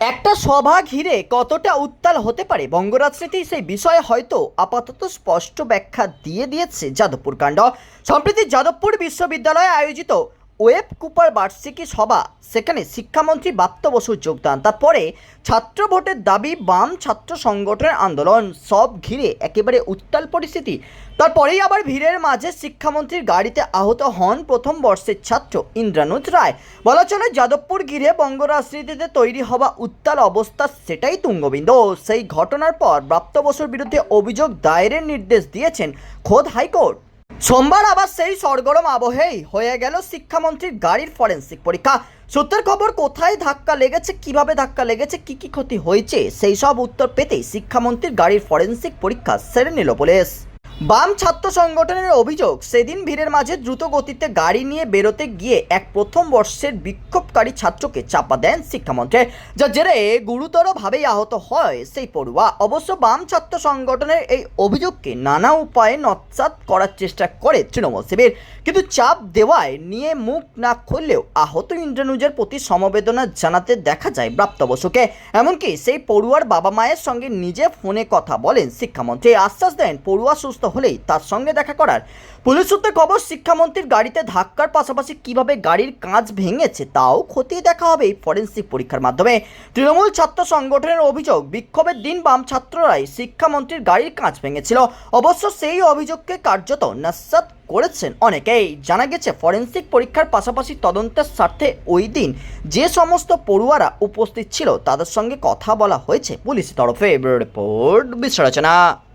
একটা সভা ঘিরে কতটা উত্তাল হতে পারে? বঙ্গ রাজনীতি সেই বিষয়ে হয়তো আপাতত স্পষ্ট ব্যাখ্যা দিয়ে দিয়েছে যাদবপুর কাণ্ড। সম্প্রতি যাদবপুর বিশ্ববিদ্যালয়ে আয়োজিত ওয়েব কুপার বার্ষিকী সভা, সেখানে শিক্ষামন্ত্রী বাপ্ত বসুর যোগদান। তারপরে ছাত্র ভোটের দাবি, বাম ছাত্র সংগঠনের আন্দোলন, সব ঘিরে একেবারে উত্তাল পরিস্থিতি। তারপরেই আবার ভিড়ের মাঝে শিক্ষামন্ত্রীর গাড়িতে আহত হন প্রথম বর্ষের ছাত্র ইন্দ্রানুজ রায়। বলা চলে, যাদবপুর ঘিরে বঙ্গ রাজনীতিতে তৈরি হওয়া উত্তাল অবস্থা, সেটাই তুঙ্গবিন্দু। সেই ঘটনার পর প্রাপ্ত বসুর বিরুদ্ধে অভিযোগ দায়েরের নির্দেশ দিয়েছেন খোদ হাইকোর্ট। সোমবার আবার সেই সরগরম আবহেই হয়ে গেল শিক্ষামন্ত্রীর গাড়ির ফরেন্সিক পরীক্ষা। সত্যের খবর, কোথায় ধাক্কা লেগেছে, কীভাবে ধাক্কা লেগেছে, কি কি ক্ষতি হয়েছে, সেই সব উত্তর পেতেই শিক্ষামন্ত্রীর গাড়ির ফরেন্সিক পরীক্ষা সেরে নিল পুলিশ। বাম ছাত্র সংগঠনের অভিযোগ, সেদিন ভিড়ের মাঝে দ্রুত গতিতে গাড়ি নিয়ে বেরোতে গিয়ে এক প্রথম বর্ষের বিক্ষোভকারী ছাত্রকে চাপা দেন শিক্ষামন্ত্রী যা জেরে গুরুতরভাবেই আহত হয় সেই পড়ুয়া। অবশ্য বাম ছাত্র সংগঠনের এই অভিযোগকে নানা উপায়ে নৎসাত করার চেষ্টা করে তৃণমূল শিবির, কিন্তু চাপ দেওয়ায় নিয়ে মুখ না খুললেও আহত ইন্দ্রানুজের প্রতি সমবেদনা জানাতে দেখা যায় প্রাপ্ত বসুকে। এমনকি সেই পড়ুয়ার বাবা মায়ের সঙ্গে নিজে ফোনে কথা বলেন শিক্ষামন্ত্রী। আশ্বাস দেন, পড়ুয়া সুস্থ হলেই তার সঙ্গে দেখা করার। পুলিশ সূত্রে খবর, শিক্ষামন্ত্রীর গাড়িতে ধাক্কার পাশাপাশি কীভাবে গাড়ির কাঁচ ভেঙেছে তাও খতিয়ে দেখা হবে এই ফরেন্সিক পরীক্ষার মাধ্যমে। তৃণমূল ছাত্র সংগঠনের অভিযোগ, বিক্ষোভের দিন বাম ছাত্ররাই শিক্ষামন্ত্রীর গাড়ির কাঁচ ভেঙেছিল। অবশ্য সেই অভিযোগকে কার্যত নাসাত করেছেন অনেকেই। জানা গেছে, ফরেন্সিক পরীক্ষার পাশাপাশি তদন্তের স্বার্থে ওই দিন যে সমস্ত পড়ুয়ারা উপস্থিত ছিল, তাদের সঙ্গে কথা বলা হয়েছে পুলিশের তরফে। রিপোর্ট বিশ্লেষণা